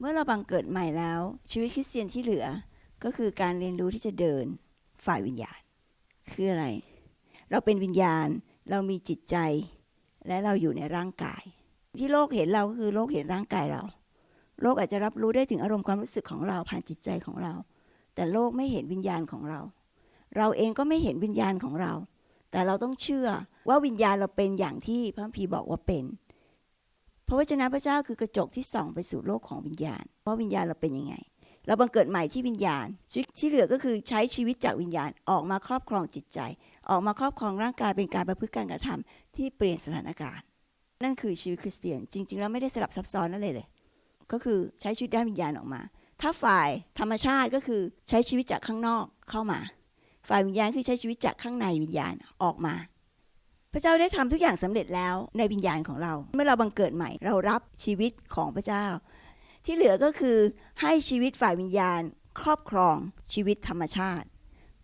เมื่อเราบังเกิดใหม่แล้ว ชีวิตคริสเตียนที่เหลือ ก็คือการเรียนรู้ที่จะเดินฝ่ายวิญญาณ คืออะไร เราเป็นวิญญาณ เรามีจิตใจ และเราอยู่ในร่างกาย ที่โลกเห็นเราก็คือโลกเห็นร่างกายเรา โลกอาจจะรับรู้ได้ถึงอารมณ์ความรู้สึกของเราผ่านจิตใจของเรา แต่โลกไม่เห็นวิญญาณของเรา เราเองก็ไม่เห็นวิญญาณของเรา แต่เราต้องเชื่อว่าวิญญาณเราเป็นอย่างที่พระคัมภีบอกว่าเป็น พระวจนะพระเจ้าคือกระจกที่ส่องไปสู่โลกของวิญญาณว่าวิญญาณเราเป็นยังไง เราบังเกิดใหม่ที่วิญญาณชีวิตที่เหลือก็คือใช้ชีวิตจากวิญญาณออกมาครอบครองจิตใจ ออกมาครอบครองร่างกายเป็นการประพฤติการกระทำที่เปลี่ยนสถานการณ์ นั่นคือชีวิตคริสเตียนจริง ๆ แล้วไม่ได้สลับซับซ้อนนั่นเลยเลย ก็คือใช้ชีวิตด้านวิญญาณออกมา ถ้าฝ่ายธรรมชาติก็คือใช้ชีวิตจากข้างนอกเข้ามา ฝ่ายวิญญาณคือใช้ชีวิตจากข้างในวิญญาณออกมา พระเจ้าได้ทำทุกอย่างสำเร็จแล้วในวิญญาณของเรา เมื่อเราบังเกิดใหม่ เรารับชีวิตของพระเจ้า ที่เหลือก็คือให้ชีวิตฝ่ายวิญญาณ ครอบครองชีวิตธรรมชาติ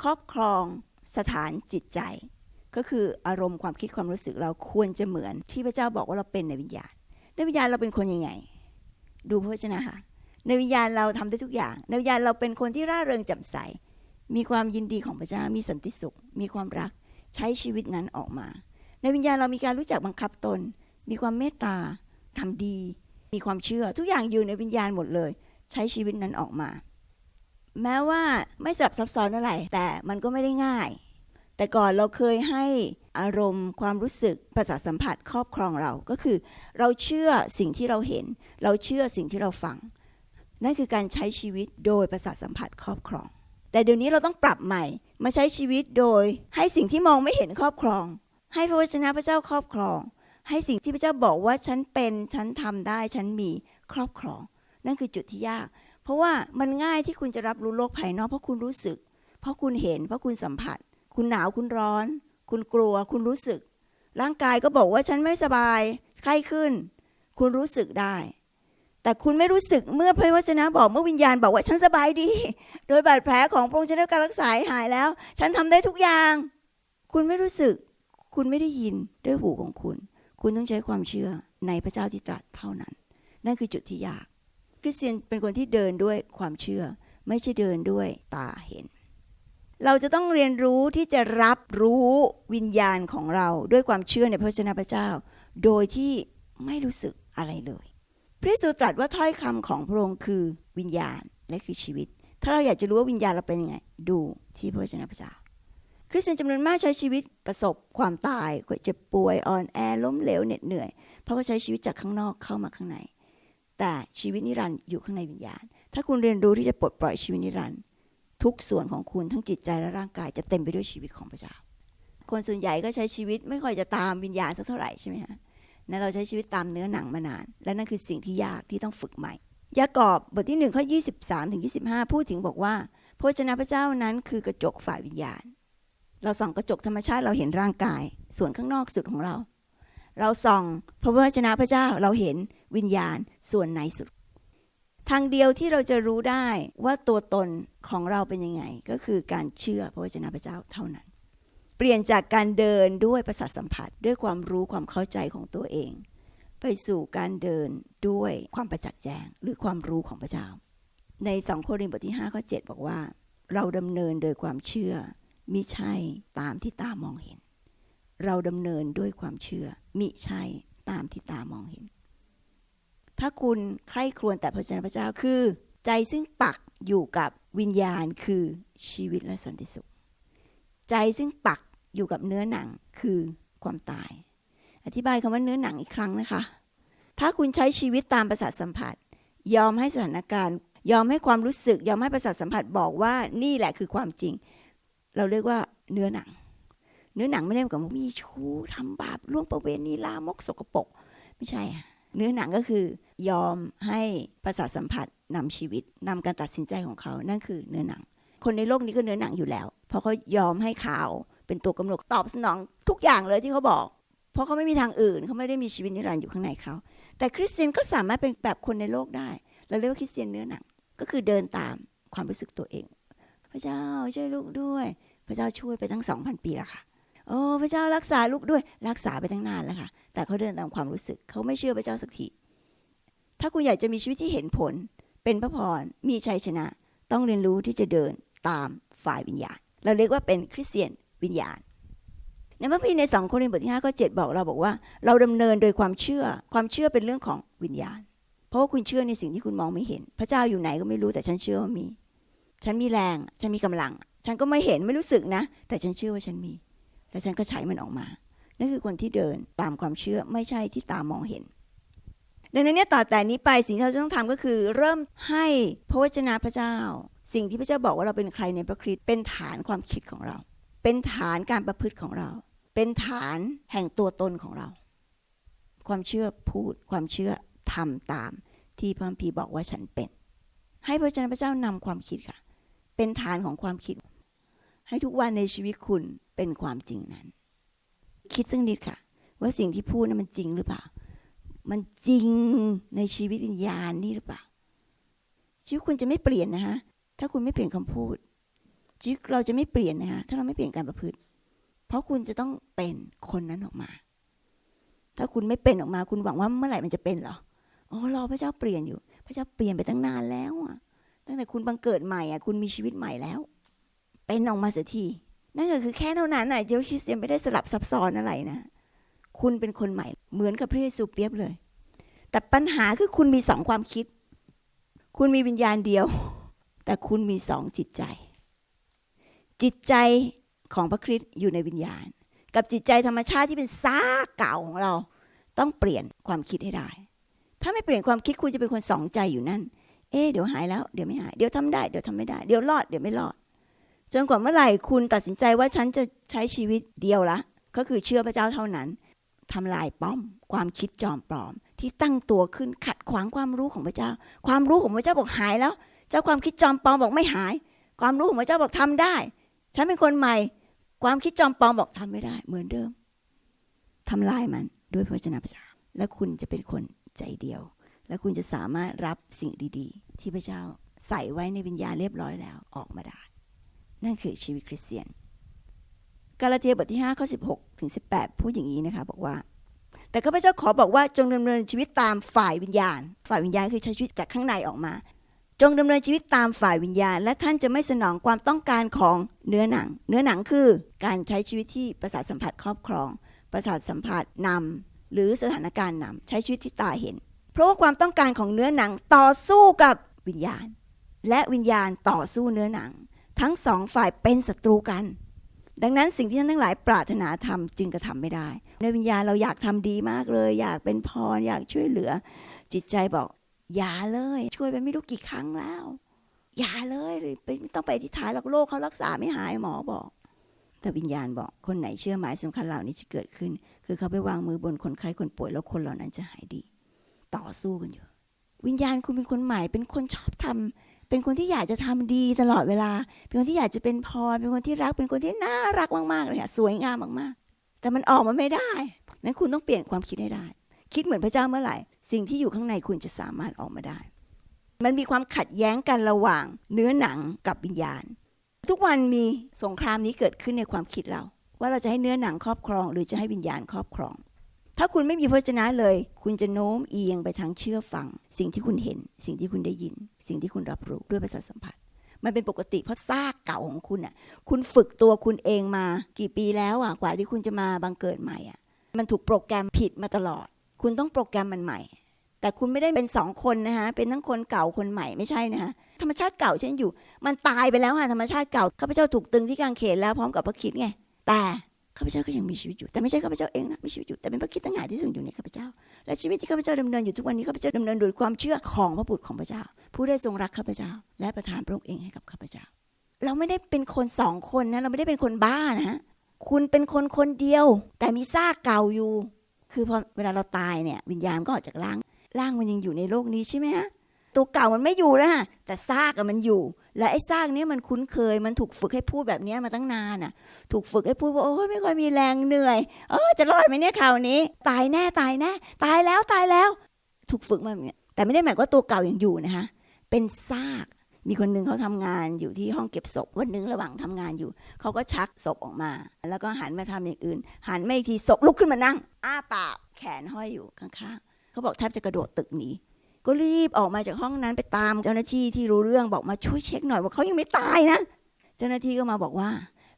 ครอบครองสถานจิตใจ ก็คืออารมณ์ความคิดความรู้สึกเราควรจะเหมือนที่พระเจ้าบอกว่าเราเป็นในวิญญาณ ในวิญญาณเราเป็นคนยังไง ดูพระวจนะค่ะในวิญญาณเราทำได้ทุกอย่าง ในวิญญาณเราเป็นคนที่ร่าเริงแจ่มใส มีความยินดีของพระเจ้า มีสันติสุข มีความรัก ใช้ชีวิตนั้นออกมา ในวิญญาณเรามีการรู้จักบังคับตน มีความเมตตาทำดี มีความเชื่อ ทุกอย่างอยู่ในวิญญาณหมดเลย ใช้ชีวิตนั้นออกมา แม้ว่าไม่สลับซับซ้อนอะไรแต่มันก็ไม่ได้ง่าย แต่ก่อนเราเคยให้อารมณ์ความรู้สึกประสาทสัมผัสครอบครองเราก็คือ เราเชื่อสิ่งที่เราเห็น เราเชื่อสิ่งที่เราฟัง นั่นคือการใช้ชีวิตโดยประสาทสัมผัสครอบครอง แต่เดี๋ยวนี้เราต้องปรับใหม่ มาใช้ชีวิตโดยให้สิ่งที่มองไม่เห็นครอบครอง ให้พระวจนะพระเจ้าครอบครอง ให้สิ่งที่พระเจ้าบอกว่าฉันเป็นฉันทำได้ฉันมีครอบครอง นั่นคือจุดที่ยาก เพราะว่ามันง่ายที่คุณจะรับรู้โลกภายนอกเพราะคุณรู้สึก เพราะคุณเห็น เพราะคุณสัมผัส คุณหนาวคุณร้อน คุณกลัว คุณรู้สึก ร่างกายก็บอกว่าฉันไม่สบายไข้ขึ้น คุณรู้สึกได้ แต่คุณไม่รู้สึกเมื่อพระวจนะบอกเมื่อวิญญาณบอกว่าฉันสบายดี โดยบาดแผลของพระองค์ฉันได้การรักษาให้หายแล้ว ฉันทำได้ทุกอย่าง คุณไม่รู้สึก คุณไม่ได้ยินด้วยหูของคุณ คุณต้องใช้ความเชื่อในพระเจ้าที่ตรัสเท่านั้น นั่นคือจุดที่ยาก คริสเตียนเป็นคนที่เดินด้วยความเชื่อ ไม่ใช่เดินด้วยตาเห็น เราจะต้องเรียนรู้ที่จะรับรู้วิญญาณของเราด้วยความเชื่อในพระวจนะพระเจ้า โดยที่ไม่รู้สึกอะไรเลยพระเยซูตรัสว่าถ้อยคำของพระองค์คือวิญญาณและคือชีวิต ถ้าเราอยากจะรู้ว่าวิญญาณเราเป็นยังไง ดูที่พระวจนะพระเจ้า ริสเตียนจำนวนมากใช้ชีวิตประสบความตายเจ็บป่วยอ่อนแอล้มเหลวเหน็ดเหนื่อย เพราะเขาใช้ชีวิตจากข้างนอกเข้ามาข้างใน แต่ชีวิตนิรันดร์อยู่ข้างในวิญญาณ ถ้าคุณเรียนรู้ที่จะปลดปล่อยชีวิตนิรันดร์ทุกส่วนของคุณทั้งจิตใจและร่างกายจะเต็มไปด้วยชีวิตของพระเจ้า คนส่วนใหญ่ก็ใช้ชีวิตไม่ค่อยจะตามวิญญาณสักเท่าไหร่ใช่ไหมฮะนั่นเราใช้ชีวิตตามเนื้อหนังมานาน และนั่นคือสิ่งที่ยากที่ต้องฝึกใหม่ ยากอบบทที่หนึ่งข้อ23ถึง25 พูดถึงบอกว่าพระวจนะพระเจ้านั้นคือกระจกฝ่ายวิญญาณ เราส่องกระจกธรรมชาติเราเห็นร่างกาย ส่วนข้างนอกสุดของเรา เราส่องพระวจนะพระเจ้าเราเห็นวิญญาณส่วนในสุด ทางเดียวที่เราจะรู้ได้ว่าตัวตนของเราเป็นยังไง ก็คือการเชื่อพระวจนะพระเจ้าเท่านั้น เปลี่ยนจากการเดินด้วยประสาทสัมผัสด้วยความรู้ความเข้าใจของตัวเอง ไปสู่การเดินด้วยความประจักษ์แจ้งหรือความรู้ของพระเจ้า ใน2โครินธ์บทที่5ข้อ7บอกว่า เราดำเนินโดยความเชื่อ มิใช่ตามที่ตามองเห็น เราดำเนินด้วยความเชื่อ มิใช่ตามที่ตามองเห็น ถ้าคุณใคร่ครวญแต่พระเจ้าพระเจ้าคือ ใจซึ่งปักอยู่กับวิญญาณคือชีวิตและสันติสุข ใจซึ่งปักอยู่กับเนื้อหนังคือความตาย อธิบายคำว่าเนื้อหนังอีกครั้งนะคะ ถ้าคุณใช้ชีวิตตามประสาทสัมผัส ยอมให้สถานการณ์ ยอมให้ความรู้สึก ยอมให้ประสาทสัมผัสบอกว่านี่แหละคือความจริง เราเรียกว่าเนื้อหนัง เนื้อหนังไม่ได้หมายความว่ามีชู้ทำบาปล่วงประเวณีลามกสกปรกไม่ใช่ เนื้อหนังก็คือยอมให้ประสาทสัมผัสนำชีวิตนำการตัดสินใจของเขานั่นคือเนื้อหนัง คนในโลกนี้ก็เนื้อหนังอยู่แล้ว เพราะเขายอมให้ข่าวเป็นตัวกำหนดตอบสนองทุกอย่างเลยที่เขาบอก เพราะเขาไม่มีทางอื่นเขาไม่ได้มีชีวิตนิรันดร์อยู่ข้างในเขา แต่คริสเตียนก็สามารถเป็นแบบคนในโลกได้ เราเรียกว่าคริสเตียนเนื้อหนัง ก็คือเดินตามความรู้สึกตัวเอง พระเจ้าช่วยลูกด้วย พระเจ้าช่วยไปตั้งสองพันปีแล้วค่ะโอ้พระเจ้ารักษาลูกด้วย รักษาไปตั้งนานแล้วค่ะ แต่เขาเดินตามความรู้สึกเขาไม่เชื่อพระเจ้าสักทีถ้าคุณอยากจะมีชีวิตที่เห็นผล เป็นพระพรมีชัยชนะ ต้องเรียนรู้ที่จะเดินตามฝ่ายวิญญาณ เราเรียกว่าเป็นคริสเตียนวิญญาณ ในพระพีร์ในสองโครินธ์บทที่ห้าข้อเจ็ดบอกเราบอกว่า เราดำเนินโดยความเชื่อความเชื่อเป็นเรื่องของวิญญาณ เพราะว่าคุณเชื่อในสิ่งที่คุณมองไม่เห็น พระเจ้าอยู่ไหนก็ไม่รู้แต่ฉันเชื่อว่ามี ฉันมีแรง ฉันมีกำลัง ฉันก็ไม่เห็นไม่รู้สึกนะ แต่ฉันเชื่อว่าฉันมี แล้วฉันก็ใช้มันออกมา นั่นคือคนที่เดินตามความเชื่อไม่ใช่ที่ตามองเห็น ดังนั้นเนี่ยต่อแต่นี้ไปสิ่งที่เราต้องทำก็คือ เริ่มให้พระวจนะพระเจ้า สิ่งที่พระเจ้าบอกว่าเราเป็นใครในพระคริสต์เป็นฐานความคิดของเรา เป็นฐานการประพฤติของเรา เป็นฐานแห่งตัวตนของเรา ความเชื่อพูดความเชื่อทำตาม ที่พระคัมภีบอกว่าฉันเป็น ให้พระวจนะพระเจ้านำความคิดค่ะ เป็นฐานของความคิด ให้ทุกวันในชีวิตคุณเป็นความจริงนั้น คิดสักนิดค่ะ ว่าสิ่งที่พูดนั้นมันจริงหรือเปล่า มันจริงในชีวิตวิญญาณนี่หรือเปล่า ชีวิตคุณจะไม่เปลี่ยนนะฮะถ้าคุณไม่เปลี่ยนคำพูดชีวิตเราจะไม่เปลี่ยนนะฮะถ้าเราไม่เปลี่ยนการประพฤติ เพราะคุณจะต้องเป็นคนนั้นออกมา ถ้าคุณไม่เป็นออกมา คุณหวังว่าเมื่อไหร่มันจะเป็นเหรออ๋อรอพระเจ้าเปลี่ยนอยู่ พระเจ้าเปลี่ยนไปตั้งนานแล้วอะ ตั้งแต่คุณบังเกิดใหม่อะคุณมีชีวิตใหม่แล้ว เป็นออกมาเสียทีนั่นก็คือแค่เท่านั้นน่ะเยซูคริสยังไม่ได้สลับซับซ้อนอะไรนะ คุณเป็นคนใหม่ เหมือนกับพระเยซูเปียบเลย แต่ปัญหาคือคุณมีสองความคิด คุณมีวิญญาณเดียว แต่คุณมีสองจิตใจ จิตใจของพระคริสต์อยู่ในวิญญาณ กับจิตใจธรรมชาติที่เป็นซากเก่าของเรา ต้องเปลี่ยนความคิดให้ได้ ถ้าไม่เปลี่ยนความคิดคุณจะเป็นคนสองใจอยู่นั่น เอ๊เดี๋ยวหายแล้วเดี๋ยวไม่หาย เดี๋ยวทำได้เดี๋ยวทำไม่ได้ เดี๋ยวรอดเดี๋ยวไม่รอด จนกว่าเมื่อไหร่คุณตัดสินใจว่าฉันจะใช้ชีวิตเดียวละ ก็คือเชื่อพระเจ้าเท่านั้นทำลายป้อม ความคิดจอมปลอม ที่ตั้งตัวขึ้นขัดขวางความรู้ของพระเจ้า ความรู้ของพระเจ้าบอกหายแล้ว เจ้าความคิดจอมปลอมบอกไม่หาย ความรู้ของพระเจ้าบอกทำได้ ฉันเป็นคนใหม่ ความคิดจอมปลอมบอกทำไม่ได้ เหมือนเดิมทำลายมันด้วยพระวจนะพระเจ้าและคุณจะเป็นคนใจเดียว และคุณจะสามารถรับสิ่งดีๆ ที่พระเจ้าใส่ไว้ในวิญญาณเรียบร้อยแล้วออกมาได้ นั่นคือชีวิตคริสเตียน กาลาเทียบทที่5ข้อ16ถึง18 พูดอย่างนี้นะคะบอกว่า แต่ข้าพเจ้าขอบอกว่าจงดำเนินชีวิตตามฝ่ายวิญญาณ ฝ่ายวิญญาณคือใช้ชีวิตจากข้างในออกมา จงดำเนินชีวิตตามฝ่ายวิญญาณ และท่านจะไม่สนองความต้องการของเนื้อหนัง เนื้อหนังคือการใช้ชีวิตที่ประสาทสัมผัสครอบครอง ประสาทสัมผัสนำหรือสถานการณ์นำใช้ชีวิตที่ตาเห็น เพราะว่าความต้องการของเนื้อหนังต่อสู้กับวิญญาณ และวิญญาณต่อสู้เนื้อหนัง ทั้งสองฝ่ายเป็นศัตรูกัน ดังนั้นสิ่งที่ท่านทั้งหลายปรารถนาทำจึงกระทำไม่ได้ ในวิญญาณเราอยากทำดีมากเลย อยากเป็นพรอยากช่วยเหลือ จิตใจบอก อย่าเลย ช่วยไปไม่รู้กี่ครั้งแล้ว อย่าเลยไปไม่ต้องไปอธิษฐานหรอกโรคเขารักษาไม่หายหมอบอกแต่วิญญาณบอกคนไหนเชื่อหมายสำคัญเหล่านี้จะเกิดขึ้น คือเขาไปวางมือบนคนไข้คนป่วยแล้วคนเหล่านั้นจะหายดี ต่อสู้กันอยู่ วิญญาณคุณเป็นคนใหม่ เป็นคนชอบทำเป็นคนที่อยากจะทำดีตลอดเวลา เป็นคนที่อยากจะเป็นพร เป็นคนที่รัก เป็นคนที่น่ารักมากๆเลยค่ะสวยงามมากๆ แต่มันออกมาไม่ได้ นั้นคุณต้องเปลี่ยนความคิดให้ได้ คิดเหมือนพระเจ้าเมื่อไหร่ สิ่งที่อยู่ข้างในคุณจะสามารถออกมาได้ มันมีความขัดแย้งกันระหว่างเนื้อหนังกับวิญญาณ ทุกวันมีสงครามนี้เกิดขึ้นในความคิดเรา ว่าเราจะให้เนื้อหนังครอบครอง หรือจะให้วิญญาณครอบครอง ถ้าคุณไม่มีพระวจนะเลย คุณจะโน้มเอียงไปทางเชื่อฟัง สิ่งที่คุณเห็น สิ่งที่คุณได้ยิน สิ่งที่คุณรับรู้ด้วยประสาทสัมผัส มันเป็นปกติเพราะซากเก่าของคุณอะ คุณฝึกตัวคุณเองมากี่ปีแล้วอะกว่าที่คุณจะมาบังเกิดใหม่อะ มันถูกโปรแกรมผิดมาตลอด คุณต้องโปรแกรมมันใหม่ แต่คุณไม่ได้เป็นสองคนนะคะเป็นทั้งคนเก่าคนใหม่ไม่ใช่นะคะธรรมชาติเก่าเช่นอยู่ มันตายไปแล้วค่ะธรรมชาติเก่าข้าพเจ้าถูกตึงที่กางเขนแล้วพร้อมกับพระคิดไง แต่ ข้าพเจ้าก็ยังมีชีวิตอยู่ แต่ไม่ใช่ข้าพเจ้าเองนะมีชีวิตอยู่แต่เป็นพระคิดต่างหากที่ทรงอยู่ในข้าพเจ้า และชีวิตที่ข้าพเจ้าดำเนินอยู่ทุกวันนี้ข้าพเจ้าดำเนินโดยความเชื่อของพระบุตรของพระเจ้า ผู้ได้ทรงรักข้าพเจ้า และประทานพระองค์เองให้กับข้าพเจ้า เราไม่ได้เป็นคนสองคนนะเราไม่ได้เป็นคนบ้านะคุณเป็นคนคนเดียว แต่มีซากเก่าอยู่ คือพอเวลาเราตายเนี่ยวิญญาณก็ออกจากร่างร่างมันยังอยู่ในโลกนี้ใช่ไหมฮะ ตัวเก่ามันไม่อยู่แล้วฮะแต่ซากมันอยู่ และไอ้ซากนี้มันคุ้นเคย มันถูกฝึกให้พูดแบบนี้มาตั้งนานอะ ถูกฝึกให้พูดว่าโอ้ยไม่ค่อยมีแรงเหนื่อยเออจะรอดไหมเนี่ยข่าวนี้ ตายแน่ตายแน่ตายแล้วตายแล้ว ถูกฝึกมาแบบนี้แต่ไม่ได้หมายว่าตัวเก่ายังอยู่นะคะเป็นซากมีคนหนึ่งเขาทำงานอยู่ที่ห้องเก็บศพวันหนึ่งระหว่างทำงานอยู่ เขาก็ชักศพออกมา แล้วก็หันมาทำอย่างอื่น หันไม่ทีศพลุกขึ้นมานั่ง อ้าปากแขนห้อยอยู่ข้างๆเขาบอกแทบจะกระโดดตึกหนี ก็รีบออกมาจากห้องนั้นไปตามเจ้าหน้าที่ที่รู้เรื่องบอกมาช่วยเช็คหน่อยว่าเขายังไม่ตายนะ เจ้าหน้าที่ก็มาบอกว่า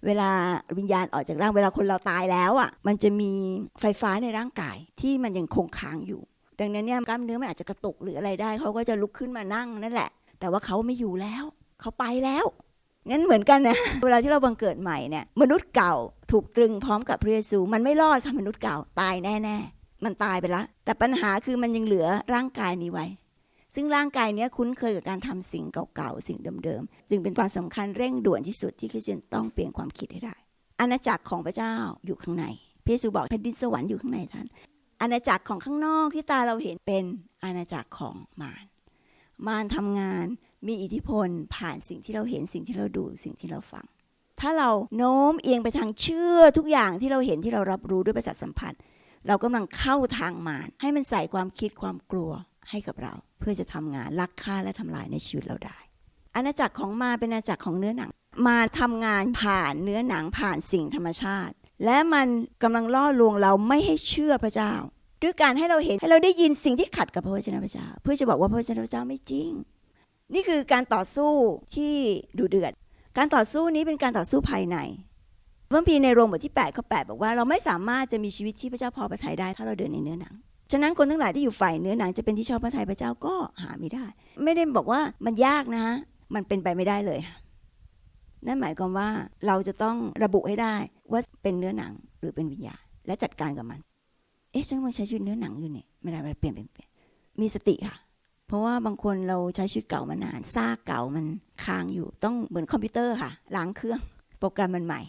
เวลาวิญญาณออกจากร่างเวลาคนเราตายแล้วอะ มันจะมีไฟฟ้าในร่างกายที่มันยังคงค้างอยู่ ดังนั้นเนี่ยกล้ามเนื้อมันอาจจะกระตุกหรืออะไรได้เขาก็จะลุกขึ้นมานั่งนั่นแหละ แต่ว่าเขาไม่อยู่แล้วเขาไปแล้วงั้นเหมือนกันนะ เวลาที่เราบังเกิดใหม่เนี่ยมนุษย์เก่าถูกตรึงพร้อมกับพระเยซู มันไม่รอดค่ะมนุษย์เก่าตายแน่ๆ มันตายไปแล้วแต่ปัญหาคือมันยังเหลือร่างกายนี้ไว้ ซึ่งร่างกายเนี้ยคุ้นเคยกับการทำสิ่งเก่าๆ สิ่งเดิมๆ จึงเป็นความสำคัญเร่งด่วนที่สุดที่คริสเตียนต้องเปลี่ยนความคิดให้ได้ อาณาจักรของพระเจ้าอยู่ข้างในพระเยซูบอกแผ่นดินสวรรค์อยู่ข้างในท่าน อาณาจักรของข้างนอกที่ตาเราเห็นเป็นอาณาจักรของมาร มารทำงานมีอิทธิพลผ่านสิ่งที่เราเห็นสิ่งที่เราดูสิ่งที่เราฟัง ถ้าเราโน้มเอียงไปทางเชื่อทุกอย่างที่เราเห็นที่เรารับรู้ด้วยประสาทสัมผัส เรากำลังเข้าทางมารให้มันใส่ความคิดความกลัวให้กับเรา เพื่อจะทำงานลักฆ่าและทำลายในชีวิตเราได้ อาณาจักรของมารเป็นอาณาจักรของเนื้อหนัง มาทำงานผ่านเนื้อหนังผ่านสิ่งธรรมชาติ และมันกำลังล่อลวงเราไม่ให้เชื่อพระเจ้า ด้วยการให้เราเห็นให้เราได้ยินสิ่งที่ขัดกับพระวจนะพระเจ้า เพื่อจะบอกว่าพระวจนะพระเจ้าไม่จริง นี่คือการต่อสู้ที่ดุเดือดการต่อสู้นี้เป็นการต่อสู้ภายใน พระคัมภีร์ในโรมบทที่8ข้อ8บอกว่าเราไม่สามารถจะมีชีวิตที่พระเจ้าพอประทัยได้ ถ้าเราเดินในเนื้อหนัง ฉะนั้นคนทั้งหลายที่อยู่ฝ่ายเนื้อหนังจะเป็นที่ชอบพระทัยพระเจ้าก็หาไม่ได้ ไม่ได้บอกว่ามันยากนะมันเป็นไปไม่ได้เลย นั่นหมายความว่าเราจะต้องระบุให้ได้ว่าเป็นเนื้อหนังหรือเป็นวิญญาณและจัดการกับมัน เอ๊ะฉันกำลังใช้ชีวิตเนื้อหนังอยู่เนี่ยไม่ได้ไม่ได้เปลี่ยนเปลี่ยนเปลี่ยนมีสติค่ะ เพราะว่าบางคนเราใช้ชีวิตเก่ามานานซากเก่ามันค้างอยู่ต้องเหมือนคอมพิวเตอร์ค่ะล้างเครื่อง โปรแกรมมันใหม่